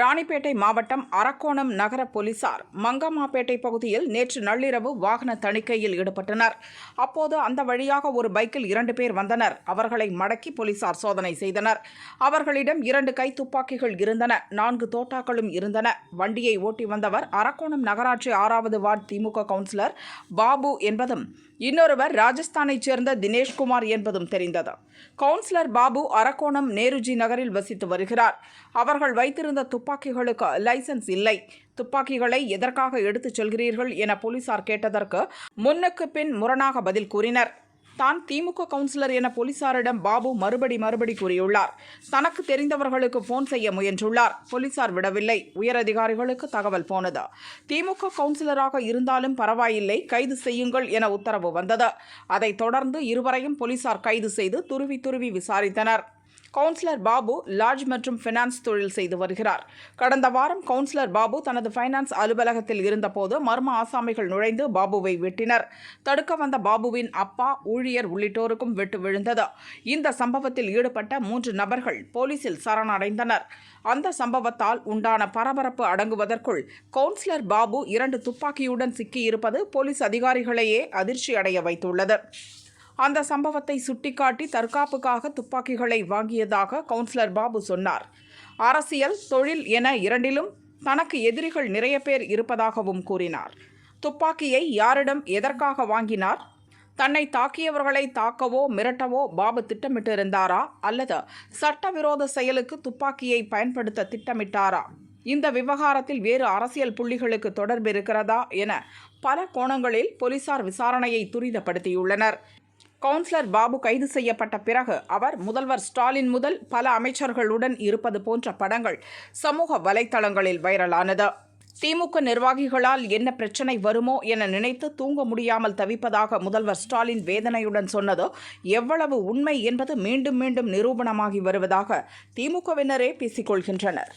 ராணிப்பேட்டை மாவட்டம் அரக்கோணம் நகர போலீசார் மங்கம்மாப்பேட்டை பகுதியில் நேற்று நள்ளிரவு வாகன தணிக்கையில் ஈடுபட்டனர். அப்போது அந்த வழியாக ஒரு பைக்கில் இரண்டு பேர் வந்தனர். அவர்களை மடக்கி போலீசார் சோதனை செய்தனர். அவர்களிடம் இரண்டு கை துப்பாக்கிகள் இருந்தன. நான்கு தோட்டாக்களும் இருந்தன. வண்டியை ஓட்டி வந்தவர் அரக்கோணம் நகராட்சி ஆறாவது வார்டு திமுக கவுன்சிலர் பாபு என்பதும் இன்னொருவர் ராஜஸ்தானைச் சேர்ந்த தினேஷ்குமார் என்பதும் தெரிந்தது. கவுன்சிலர் பாபு அரக்கோணம் நேருஜி நகரில் வசித்து வருகிறார். அவர்கள் வைத்திருந்த துப்பாக்கிகளுக்கு லைசன்ஸ் இல்லை. துப்பாக்கிகளை எதற்காக எடுத்துச் செல்கிறீர்கள் என போலீசார் கேட்டதற்கு முன்னுக்கு பின் முரணாக பதில் கூறினர். தான் திமுக கவுன்சிலர் என போலீசாரிடம் பாபு மறுபடி மறுபடி கூறியுள்ளார். தனக்கு தெரிந்தவர்களுக்கு போன் செய்ய முயன்றுள்ளார். போலீசார் விடவில்லை. உயரதிகாரிகளுக்கு தகவல் போனது. திமுக கவுன்சிலராக இருந்தாலும் பரவாயில்லை. கைது செய்யுங்கள் என உத்தரவு வந்தது. அதைத் தொடர்ந்து இருவரையும் போலீசார் கைது செய்து துருவி துருவி விசாரித்தனர். கவுன்சிலர் பாபு லாட்ஜ் மற்றும் ஃபினான்ஸ் தொழில் செய்து வருகிறார். கடந்த வாரம் கவுன்சிலர் பாபு தனது ஃபைனான்ஸ் அலுவலகத்தில் இருந்தபோது மர்ம ஆசாமிகள் நுழைந்து பாபுவை வெட்டினர். தடுக்க வந்த பாபுவின் அப்பா ஊழியர் உள்ளிட்டோருக்கும் வெட்டு விழுந்தது. இந்த சம்பவத்தில் ஈடுபட்ட மூன்று நபர்கள் போலீசில் சரணடைந்தனர். அந்த சம்பவத்தால் உண்டான பரபரப்பு அடங்குவதற்குள் கவுன்சிலர் பாபு இரண்டு துப்பாக்கியுடன் சிக்கியிருப்பது போலீஸ் அதிகாரிகளையே அதிர்ச்சி அடைய வைத்துள்ளது. அந்த சம்பவத்தை சுட்டிக்காட்டி தற்காப்புக்காக துப்பாக்கிகளை வாங்கியதாக கவுன்சிலர் பாபு சொன்னார். அரசியல் தொழில் என இரண்டிலும் தனக்கு எதிரிகள் நிறைய பேர் இருப்பதாகவும் கூறினார். துப்பாக்கியை யாரிடம் எதற்காக வாங்கினார்? தன்னை தாக்கியவர்களை தாக்கவோ மிரட்டவோ பாபு திட்டமிட்டிருந்தாரா? அல்லது சட்டவிரோத செயலுக்கு துப்பாக்கியை பயன்படுத்த திட்டமிட்டாரா? இந்த விவகாரத்தில் வேறு அரசியல் புள்ளிகளுக்கு தொடர்பு இருக்கிறதா? என பல கோணங்களில் போலீசார் விசாரணையை துரிதப்படுத்தியுள்ளனர். கவுன்சிலர் பாபு கைது செய்யப்பட்ட பிறகு அவர் முதல்வர் ஸ்டாலின் முதல் பல அமைச்சர்களுடன் இருப்பது போன்ற படங்கள் சமூக வலைத்தளங்களில் வைரலானது. திமுக நிர்வாகிகளால் என்ன பிரச்சனை வருமோ என நினைத்து தூங்க முடியாமல் தவிப்பதாக முதல்வர் ஸ்டாலின் வேதனையுடன் சொன்னது எவ்வளவு உண்மை என்பது மீண்டும் மீண்டும் நிரூபணமாகி வருவதாக திமுகவினரே பேசிக்கொள்கின்றனர்.